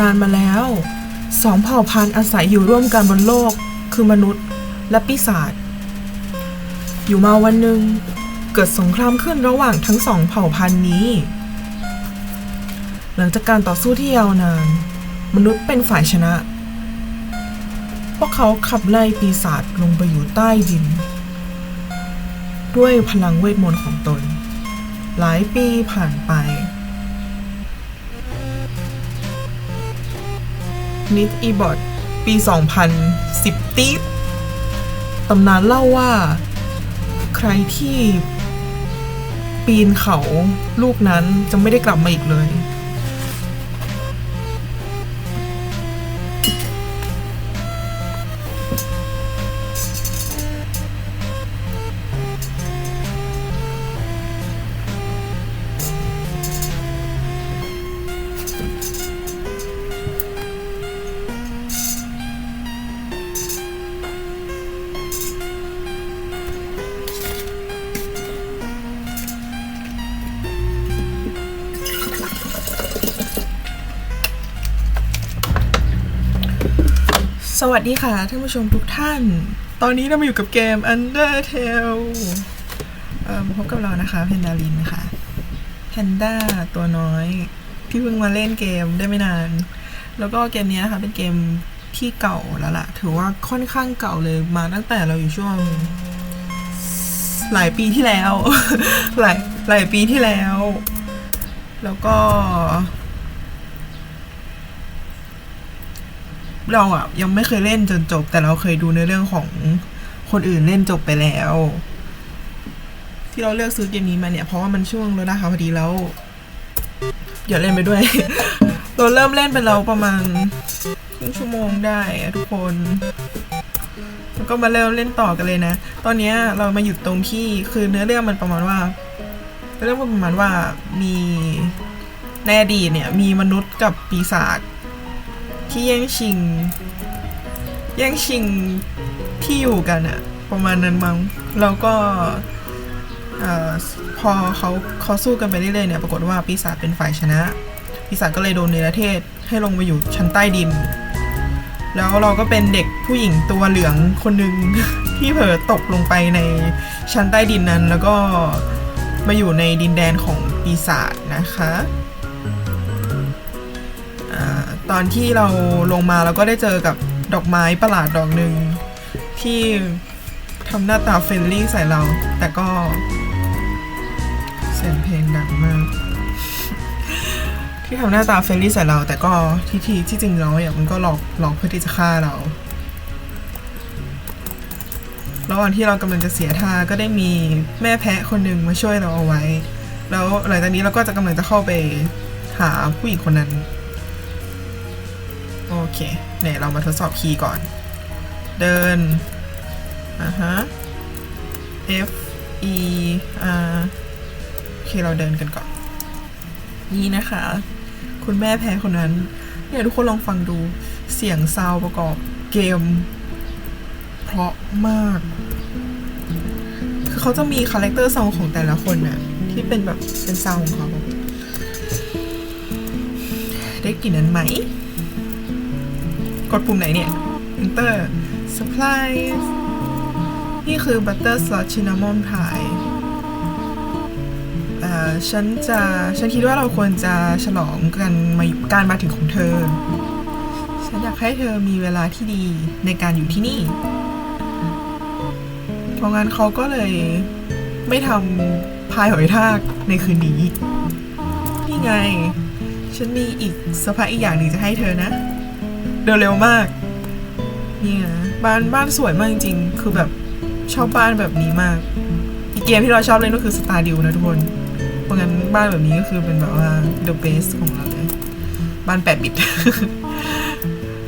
นานมาแล้วสองเผ่าพันธุ์อาศัยอยู่ร่วมกันบนโลก คือมนุษย์และปีศาจอยู่มาวันหนึ่งเกิดสงครามขึ้นระหว่างทั้งสองเผ่าพันธุ์นี้ หลังจากการต่อสู้ที่ยาวนาน มนุษย์เป็นฝ่ายชนะ พวกเขาขับไล่ปีศาจลงไปอยู่ใต้ดิน ด้วยพลังเวทมนต์ของตน หลายปีผ่านไป นิดอีบอทปี 2010 ตีดตำนานเล่าว่า ใครที่ปีนเขาลูกนั้นจะไม่ได้กลับมาอีกเลย วัสดีค่ะท่านผู้ชมทุกท่าน ตอนนี้เรามาอยู่กับเกม Undertale เอ่อมาพบกับเรานะคะเพนดาลินนะคะแพนด้าตัวน้อยที่เพิ่งมาเล่นเกมได้ไม่นาน แล้วก็เกมนี้นะคะเป็นเกมที่เก่าแล้วล่ะ ถือว่าค่อนข้างเก่าเลยมาตั้งแต่เราอยู่ช่วง หลายปีที่แล้ว หลายหลายปีที่แล้ว แล้วก็ เราอะ ยังไม่เคยเล่นจนจบ แต่เราเคยดูในเรื่องของคนอื่นเล่นจบไปแล้ว ที่เราเลือกซื้อเกมนี้มาเนี่ย เพราะว่ามันช่วงลดราคาพอดีแล้วอย่าเล่นไปด้วย เราเริ่มเล่นไปแล้วประมาณครึ่งชั่วโมงได้ทุกคนแล้วก็มาเริ่มเล่นต่อกันเลยนะ ตอนนี้เรามาหยุดตรงที่คือเนื้อเรื่องมันประมาณว่าเนื้อเรื่องมันประมาณว่ามีในอดีตเนี่ยมีมนุษย์กับปีศาจ ที่แย่งชิง แย่งชิงที่อยู่กันอะประมาณนั้นมั้งแล้วก็พอเขาเขาสู้กันไปเรื่อยๆเนี่ยปรากฏว่าปีศาจเป็นฝ่ายชนะ ปีศาจก็เลยโดนเนรเทศให้ลงมาอยู่ชั้นใต้ดิน แล้วเราก็เป็นเด็กผู้หญิงตัวเหลืองคนหนึ่งที่เผลอตกลงไปในชั้นใต้ดินนั้น แล้วก็มาอยู่ในดินแดนของปีศาจนะคะ ตอนที่เราลงมาเราก็ได้เจอกับดอกไม้ประหลาดดอกหนึ่งที่ทำหน้าตาเฟรนลี่ใส่เรา แต่ก็เสียงเพลงดังมาก ที่ทำหน้าตาเฟรนลี่ใส่เรา แต่ก็ที่ที่ที่จริงแล้วเนี่ยมันก็หลอกหลอกเพื่อที่จะฆ่าเราระหว่างที่เรากำลังจะเสียท่าก็ได้มีแม่แพะคนหนึ่งมาช่วยเราเอาไว้ แล้วหลังจากนี้เราก็จะกำลังจะเข้าไปหาผู้หญิงคนนั้น เคเนี่ยเรามาทดสอบคีย์ก่อน เดินอ่าฮะ F E R โอเคเราเดินกันก่อน นี่นะคะ คุณแม่แพ้คนนั้น เนี่ยทุกคนลองฟังดูเสียงซาวประกอบเกม เพราะมาก คือเขาจะมีคาแรคเตอร์ซาวของแต่ละคนน่ะที่เป็นแบบเป็นซาวของเขาได้กลิ่นนั้นไหม กดปุ่มไหนเนี่ย Enter Supplies นี่คือ Butter Slot Cinnamon Pie เอ่อฉันจะ ฉันคิดว่าเราควรจะฉลองกันมาการมาถึงของเธอ ฉันอยากให้เธอมีเวลาที่ดีในการอยู่ที่นี่ เพราะงั้นเขาก็เลยไม่ทำพายหอยทากในคืนนี้ นี่ไง ฉันมีอีกเซอร์ไพรส์อีกอย่างหนึ่งจะให้เธอนะ เดินเร็วมาก นี่ยบ้านบ้านสวยมากจริงๆ คือแบบชอบบ้านแบบนี้มากอีเกมที่เราชอบเล่นก็คือสตาร์ดิวนะทุกคน เพราะงั้นบ้านแบบนี้ก็คือเป็นแบบว่า the best ของเราเลยบ้านแปดบิต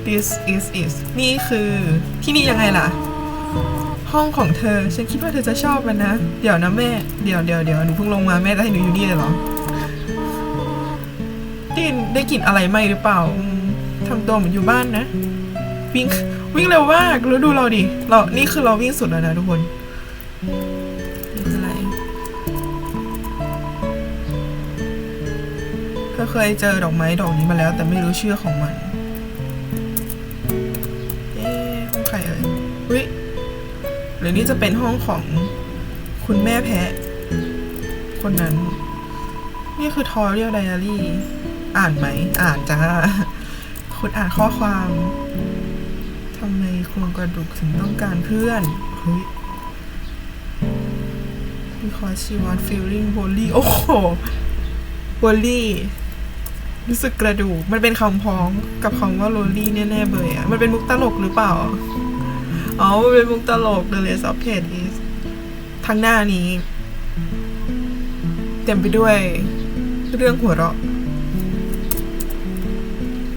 this is is นี่คือที่นี่ยังไงล่ะ ห้องของเธอ ฉันคิดว่าเธอจะชอบมันนะ เดี๋ยวนะแม่ เดี๋ยวเดี๋ยวเดี๋ยวหนูเพิ่งลงมาแม่จะให้หนูอยู่นี่เลยเหรอได้ได้กลิ่นอะไรไหมหรือเปล่า ทำตัวเหมือนอยู่บ้านนะ วิ่งวิ่งเร็วมากแล้วดูเราดิเรานี่คือเราวิ่งสุดแล้วนะทุกคนอะไรเธอเคยเจอดอกไม้ดอกนี้มาแล้ว แต่ไม่รู้ชื่อของมันเอ๊ะห้องใครเอ่ยอุ้ยหรือนี่จะเป็นห้องของคุณแม่แพะ คนนั้น นี่คือทอเรียลไดอารี่ อ่านไหม อ่านจ้า คุณอ่านข้อความทำไมโครงกระดูกถึงต้องการเพื่อนเฮ้ย because she was feeling bully โอ้โห bully รู้สึกกระดูก มันเป็นคำพ้องกับคำว่า lonely แน่ๆเบยอะมันเป็นมุกตลกหรือเปล่า อ๋อ มันเป็นมุกตลก the rest of it is ทั้งหน้านี้ เต็มไปด้วยเรื่องหัวเราะ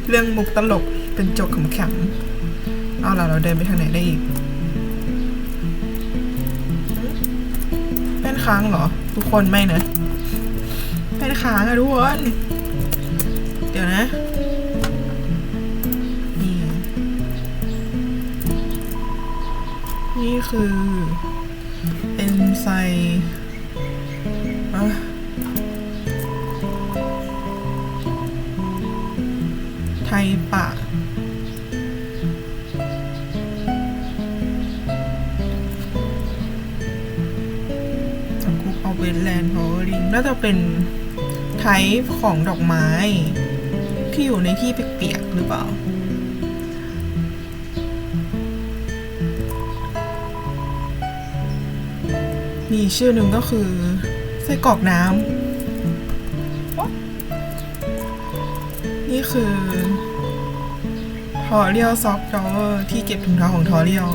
เรื่องมุกตลกเป็นโจกขำๆเอาล่ะเราเดินไปทางไหนได้อีกเป็นค้างเหรอ ทุกคนไม่นะเป็นค้างอะทุกคน เดี๋ยวนะนี่นี่คือ เอนไซอะไทยปะจากกรุ๊ปเอาเวทแลนด์พาวเวอริงน่าจะเป็นไทป์ของดอกไม้ ที่อยู่ในที่เปียกๆหรือเปล่ามีชื่อหนึ่งก็คือไส้กรอกน้ำนี่คือ อเรียลซอฟต์ดอเวอร์ที่เก็บถุงเท้าของทอเรียล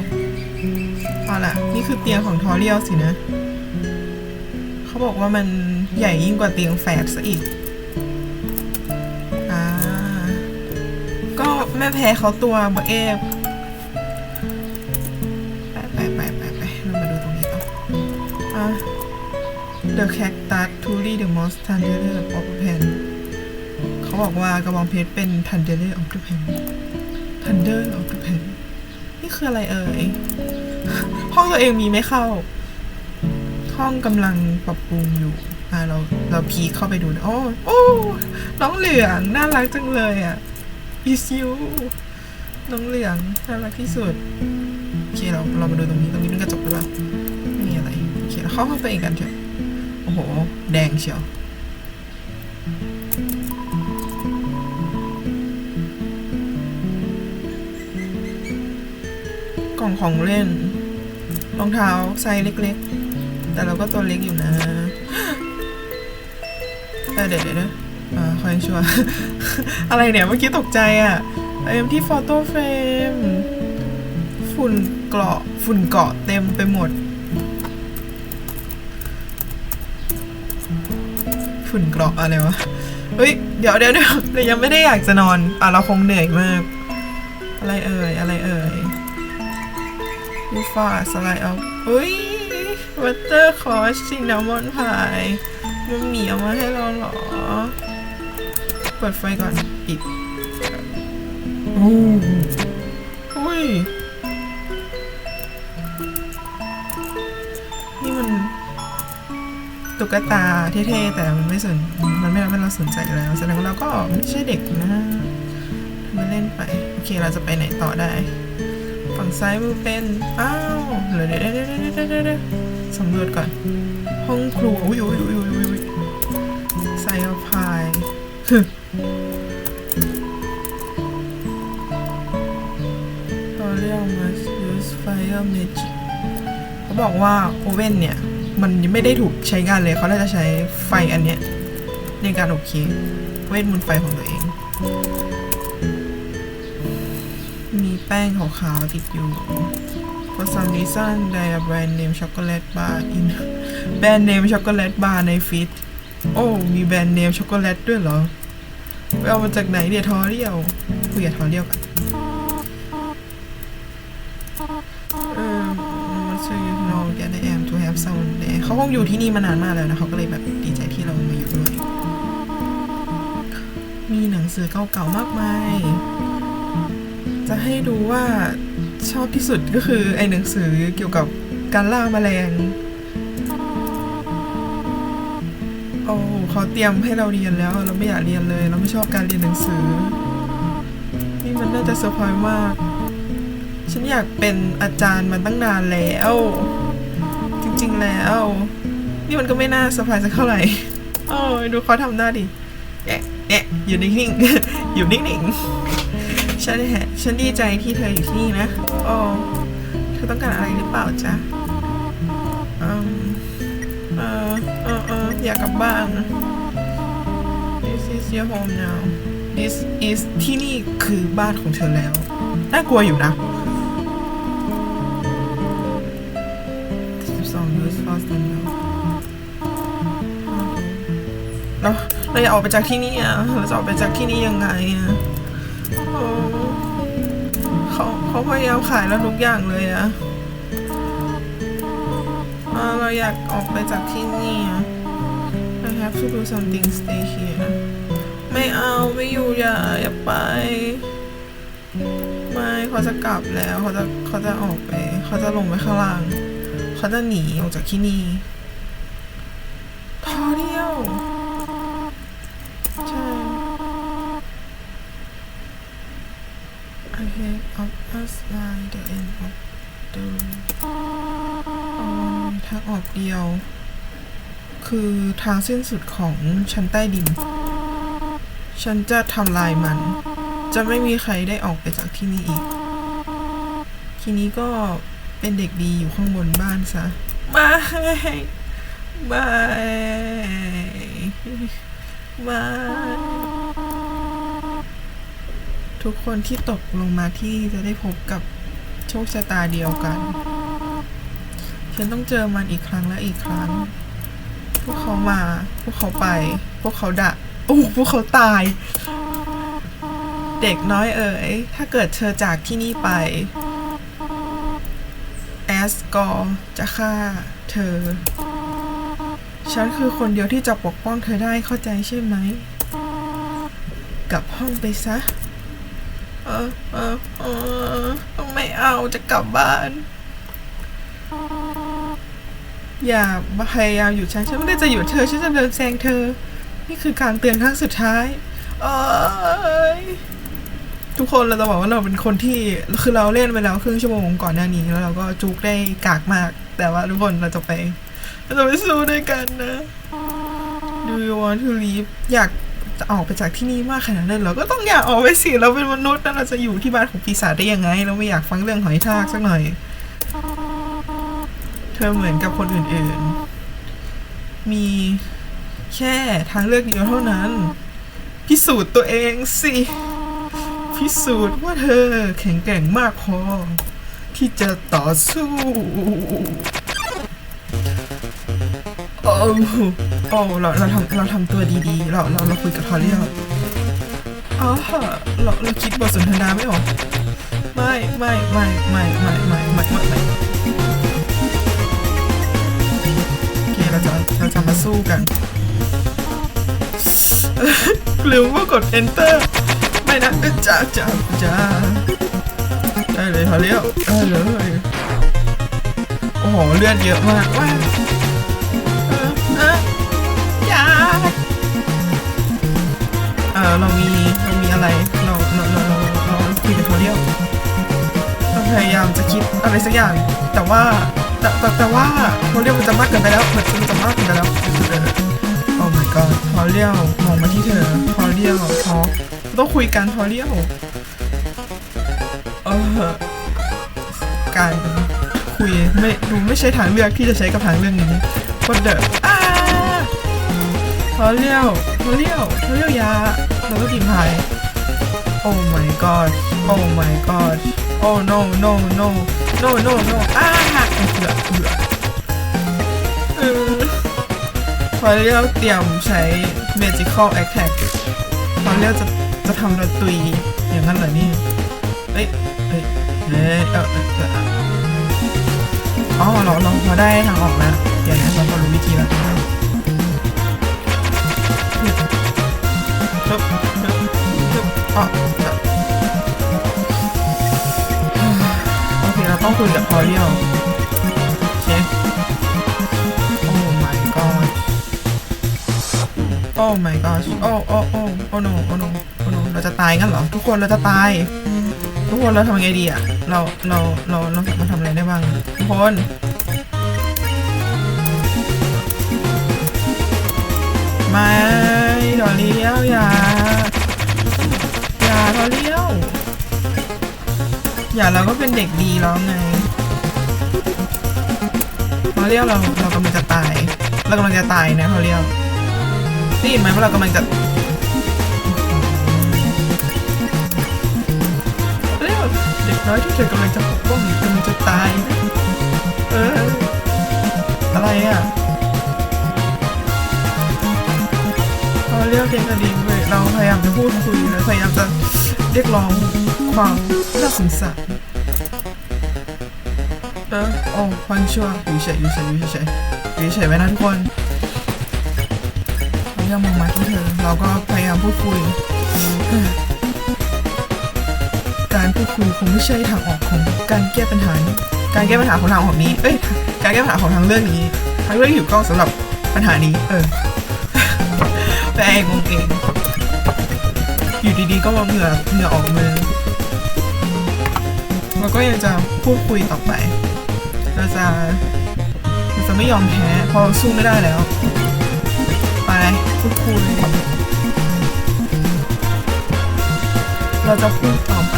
เอาล่ะ นี่คือเตียงของทอเรียลสินะ เขาบอกว่ามันใหญ่ยิ่งกว่าเตียงแฝดซะอีกอ่าก็แม่แพ้เขาตัวเบเอฟไปไปไปไปไปเรามาดูตรงนี้ต่ออะ The Cactus Truly the most Thunderer of the Pan เขาบอกว่ากระบองเพชรเป็น Thunderer of the Pan Thunder of the Pan นี่คืออะไรเอ่ย ห้องตัวเองมีไม่เข้า ห้องกำลังปรับปรุงอยู่อ่าเราเราพีเข้าไปดูนะโอ้โอ้น้องเหลืองน่ารักจังเลยอะ is you น้องเหลืองน่ารักที่สุดโอเคเราเรามาดูตรงนี้ตรงนี้เป็นกระจกหรือเปล่าไม่มีอะไรโอเคเราเข้าห้องตัวเองกันเถอะโอ้โห แดงเชียว กล่องของเล่น รองเท้าไซส์เล็กๆ แต่เราก็ตัวเล็กอยู่นะแต่เดี๋ยวเดี๋ยวนะอ่าคอยชัวอะไรเนี่ย เมื่อกี้ตกใจอะเอ็มที่ฟอโต้เฟรมฝุ่นเกาะฝุ่นเกาะเต็มไปหมด ฝุ่นเกาะอะไรวะ เฮ้ย เดี๋ยวเดี๋ยวเดี๋ยวเรายังไม่ได้อยากจะนอน อะ เราคงเหนื่อยมาก อะไรเอ่ย อะไรเอ่ย ยูฟาสไลด์เอาอุ้ยวัตเตอร์คอสซินนามอนพายมันหมีเอามาให้เราเหรอ เปิดไฟก่อนปิดโอ้อุ้ย นี่มันตุ๊กตาเท่ๆแต่มันไม่สน มันไม่ทำให้เราสนใจอยู่แล้ว แสดงว่าเราก็ไม่ใช่เด็กนะทำไมเล่นไป โอเคเราจะไปไหนต่อได้ ซ้ายมือเป็นอ้าวเดี๋ยวเดี๋ยวเดี๋ยวเดี๋ยวเดี๋ยวสำรวจก่อน ห้องครัวอุ้ยอุ้ยอุ้ยอุ้ยอุ้ยไซออพายเราเรียกมา use fire magic เขาบอกว่าโอเว่นเนี่ย มันยังไม่ได้ถูกใช้งานเลยเขาน่าจะใช้ไฟอันเนี้ยในการอบเค้กเวทมนต์ไฟของตัวเอง แป้งขาวๆติดอยู่ For some reason there are brand name chocolate bar in brand name chocolate bar ในฟิตโอ้มีแบรนด์เนมช็อกโกแลตด้วยเหรอไปเอามาจากไหนเดี๋ยทอเรียวคุยกับทอเรียวกันเออ so you know that I am to have someone there เขาคงอยู่ที่นี่มานานมากแล้วนะเขาก็เลยแบบดีใจที่เรามาอยู่ด้วย มีหนังสือเก่าๆมากมาย จะให้ดูว่าชอบที่สุดก็คือไอ้หนังสือเกี่ยวกับการล่าแมลงโอ้เขาเตรียมให้เราเรียนแล้ว เราไม่อยากเรียนเลย เราไม่ชอบการเรียนหนังสือ นี่มันน่าจะเซอร์ไพรส์มาก ฉันอยากเป็นอาจารย์มันตั้งนานแล้ว จริงๆแล้ว นี่มันก็ไม่น่าเซอร์ไพรส์สักเท่าไหร่โอ้ยดูเขาทำหน้าดิแอะแอะอยู่นิ่งๆอยู่นิ่งๆ ฉันแฮะฉันดีใจที่เธออยู่ที่นี่นะโอ้เธอต้องการอะไรหรือเปล่าจ๊ะอืมเออเออเอออยากกลับบ้านนะ This is your home now This is ที่นี่คือบ้านของเธอแล้ว น่ากลัวอยู่นะ12 years fast and now เราเราอยากออกไปจากที่นี่อะเราจะออกไปจากที่นี่ยังไงอะ เขาพยายามขายเราทุกอย่างเลยอะเราอยากออกไปจากที่นี่อะ I have to do something stay here ไม่เอาไม่อยู่อย่าอย่าไป ไม่เขาจะกลับแล้วเขาจะเขาจะออกไป เขาจะลงไปข้างล่าง เขาจะหนีออกจากที่นี่ทอเดียว ใช่ I hate of us by the end of the อ๋อทางออกเดียว คือทางสิ้นสุดของชั้นใต้ดิน ฉันจะทำลายมัน จะไม่มีใครได้ออกไปจากที่นี่อีก ทีนี้ก็เป็นเด็กดีอยู่ข้างบนบ้านซะไม่ไม่ไม่ ทุกคนที่ตกลงมาที่จะได้พบกับโชคชะตาเดียวกัน ฉันต้องเจอมันอีกครั้งและอีกครั้ง พวกเขามา พวกเขาไป พวกเขาดะโอ้พวกเขาตาย เด็กน้อยเอ๋ย ถ้าเกิดเธอจากที่นี่ไป แอสกอร์จะฆ่าเธอ ฉันคือคนเดียวที่จะปกป้องเธอได้เข้าใจใช่ไหม กลับห้องไปซะ เออเออเออไม่เอาจะกลับบ้าน อย่าพยายามหยุดฉันฉันไม่ได้จะหยุดเธอฉันจะเดินแซงเธอ นี่คือการเตือนครั้งสุดท้ายเอยทุกคนเราจะบอกว่าเราเป็นคนที่คือเราเล่นไปแล้วครึ่งชั่วโมงก่อนหน้านี้แล้วเราก็จุกได้กากมาก แต่ว่าทุกคนเราจะไปเราจะไปสู้ด้วยกันนะ Do you want to leave อยาก จะออกไปจากที่นี่มากขนาดนั้นเราก็ต้องอยากออกไปสิเราเป็นมนุษย์นะเราจะอยู่ที่บ้านของปีศาจได้ยังไง เราไม่อยากฟังเรื่องหอยทากสักหน่อย เธอเหมือนกับคนอื่นๆ มีแค่ทางเลือกเดียวเท่านั้น พิสูจน์ตัวเองสิ พิสูจน์ว่าเธอแข็งแกร่งมากพอ ที่จะต่อสู้โอ้ โอ้เราเราทำเราทำตัวดีๆ เราเราเราคุยกับทอเรียลอ๋อเราเราคิดบทสนทนาไม่ออกไม่ไม่ไม่ไม่ไม่ไม่ไม่ไม่ไม่โอเคเราจะเราจะมาสู้กันลืมว่ากด enter ไม่นะจ้าจ้าจ้าได้เลยทอเรียลได้เลยโอ้โหเลือดเยอะมากว้า ออเรามีเรามีอะไรเราเราเราเราเราคุยกับทเรียลเราพยายามจะคิดอะไรสักอย่าง แต่ว่าแต่แต่แต่ว่าทอเรียลมันจะมากเกินไปแล้วมันจะมากเกินไปแล้วโอ้ my god ทอเรียลมองมาที่เธอทอเรียลทอต้องคุยกันทอเรียลเออการคุยไม่ดูไม่ใช่ทางเลือกที่จะใช้กับทางเรื่องนี้คนเดออ้าเขาเลี้ยว เขาเลี้ยวเขาเลี้ยวยาเราก็ทีมไทย Oh my god Oh my god Oh no no no no no no อ้าเหือเหือเออพอเลียวเตรียมใช้ magical attack พอเลียวจะจะทำระตุยอย่างนั้นเหรอนี่ เอ้ยเอ้ยเอ้ยเออเออเอออ๋อเราเราเราได้ทางออกแล้วเดี๋ยวนะเราพอรู้วิธีแล้ว ฮึบฮึบฮึบอ๋อโอเคเราต้องคุยกับพอเรียวโอเคโอ้ my god โอ้ my gosh โอ้โอ้โอ้โอ้ no โอ้ no โอ้ no เราจะตายงั้นเหรอ ทุกคนเราจะตาย ทุกคนเราทำยังไงดีอะเรา เรา เรา เราสามารถทำอะไรได้บ้าง ทุกคนม่ถ อย่าเราก็เป็นเด็กดีแล้วไงถอเลี้ยวเราเรากำลังจะตาย เรากำลังจะตายนะถอเลี้ยวได้ยินไหมว่าเรากำลังจะเร็วเด็กน้อยที่เธอกำลังจะปกป้องกำลังจะตาย เออ อะไรอะเราเรียกเด็กกระดิ่งเว้ยเราพยายามจะพูดคุยและพยายามจะเรียกร้อง ความน่าสงสารเออโอ้ฟังชั่วอยู่เฉยอยู่เฉยอยู่เฉยอยู่เฉยไว้นะทุกคนเรายังมองมาที่เธอ เราก็พยายามพูดคุย การพูดคุยคงไม่ใช่ทางออกของการแก้ปัญหานี้การแก้ปัญหาของทางออกนี้ เอ้ย การแก้ปัญหาของทางเรื่องนี้ทางเรื่องที่ถูกต้องสำหรับปัญหานี้ เออแปลเองงงเอง อยู่ดีๆก็มาเหงื่อเหงื่อออกมือ เราก็ยังจะพูดคุยต่อไป เราจะเราจะไม่ยอมแพ้เพราะสู้ไม่ได้แล้ว ไปพูดคุยเราจะพูดต่อไป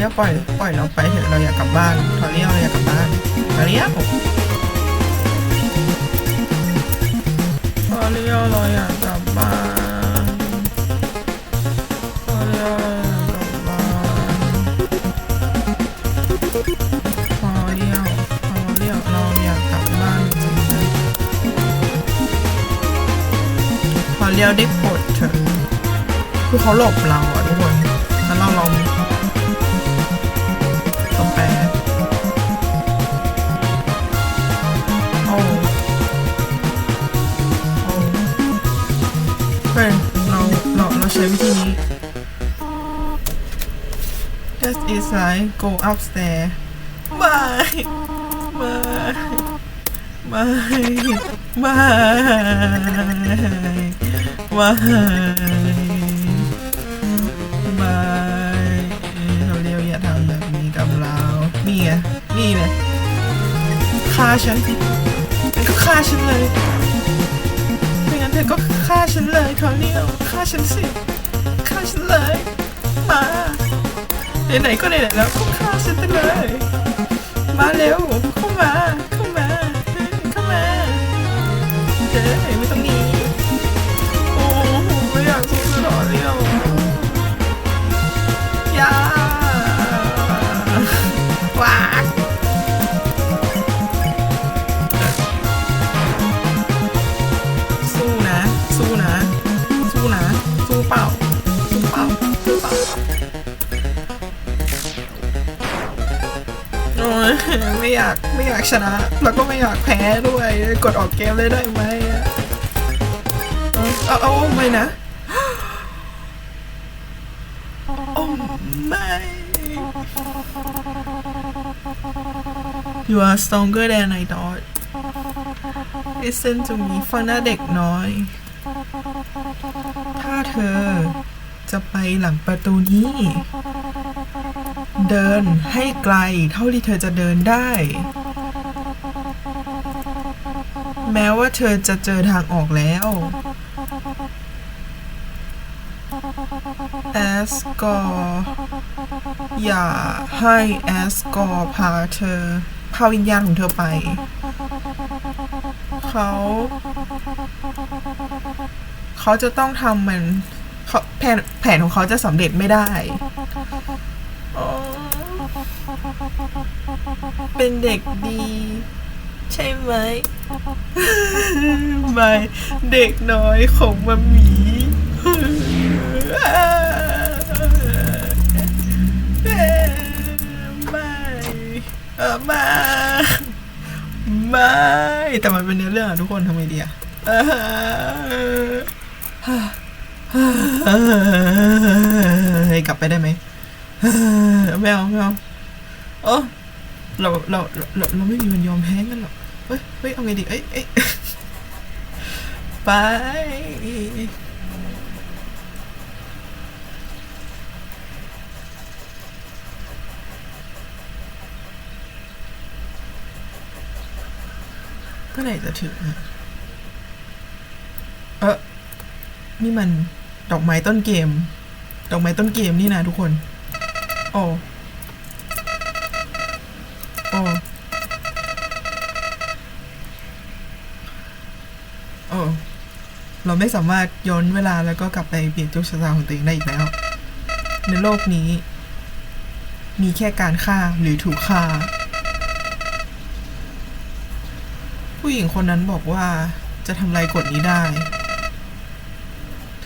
ตอนนี้ปล่อยปล่อยเราไปเถอะเราอยากกลับบ้านตอนนี้เราอยากกลับบ้านตอนนี้พอเลี้ยวเราอยากกลับบ้านพอเลี้ยวเราอยากกลับบ้านพอเลี้ยวพอเลี้ยวเราอยากกลับบ้านจริงนะพอเลี้ยวได้โปรดเถอะคือเขาหลบเราอะ ช้วิธีนี้ That is like go upstairs ไม่ไม่ไม่ไม่ไม่ไม่เราเรียวอย่าทำแบบนี้กับเรา นี่ไงนี่เลยฆ่าฉันก็ฆ่าฉันเลย ธอก็ฆ่าฉันเลยทอเนียฆ่าฉันสิฆ่าฉันเลย มาไหนๆก็ไหนๆแล้วก็ฆ่าฉันไปเลย มาเร็วเข้ามาเข้ามาเข้ามาเฮ้ไม่ต้องหนี เปล่าสู้เปล่าสู้เปล่าโอ้ยไม่อยากไม่อยากชนะ แล้วก็ไม่อยากแพ้ด้วย กดออกเกมเลยได้ไหมเอาเอาเอาไม่นะโอ้ไม่ You are stronger than I thought Listen to me ฟังหน้าเด็กน้อย เธอ จะไปหลังประตูนี้ เดินให้ไกลเท่าที่เธอจะเดินได้ แม้ว่าเธอจะเจอทางออกแล้ว แอสกอร์อย่าให้แอสกอร์พาเธอพาวิญญาณของเธอไป เขา เขาจะต้องทำมันเขาแผนแผนของเขาจะสำเร็จไม่ได้อ๋อเป็นเด็กดี ใช่ไหม ไม่เด็กน้อยของมัมหมีไม่เออมาไม่แต่มันเป็นเนื้อเรื่องอะทุกคนทำไงดีอะเออเฮ้ย กลับไปได้ไหมไม่เอาไม่เอาเออเราเราเราเราไม่มีวันยอมแพ้กันหรอกเฮ้ยเฮ้ยเอาไงดีเอ้ยเอ้ยไปเมื่อไหร่จะถึงอะเออ นี่มันดอกไม้ต้นเกม ดอกไม้ต้นเกมนี่นะทุกคน โอ้โอ้โอ้เราไม่สามารถย้อนเวลาแล้วก็กลับไปเปลี่ยนโชคชะตาของตัวเองได้อีกแล้ว ในโลกนี้ มีแค่การฆ่าหรือถูกฆ่า ผู้หญิงคนนั้นบอกว่าจะทำลายกฎนี้ได้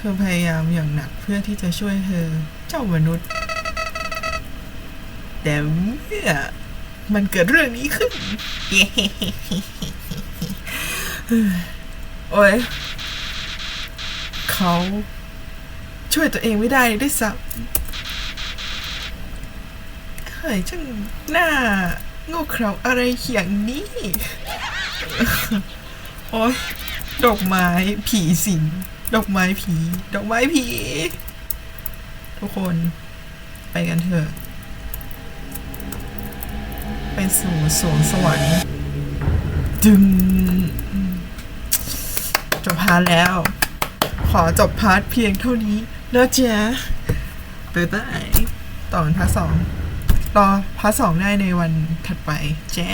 อพยายามอย่างหนักเพื่อที่จะช่วยเธอ เจ้ามนุษย์ แต่เมื่อมันเกิดเรื่องนี้ขึ้น โอ้ย เขาช่วยตัวเองไม่ได้ด้วยซ้ำเฮ้ยช่างหน้าโง่เขลาอะไรอย่างนี้ โอ้ยดอกไม้ผีสิง ดอกไม้ผี ดอกไม้ผี ทุกคนไปกันเถอะไปสู่สวงสวรรค์ดึงจบพาร์ทแล้ว ขอจบพาร์ทเพียงเท่านี้แล้วจ้ะบ๊ายบายต่อเป็นพาร์ทสองรอพาร์ทสองได้ในวันถัดไปแจ้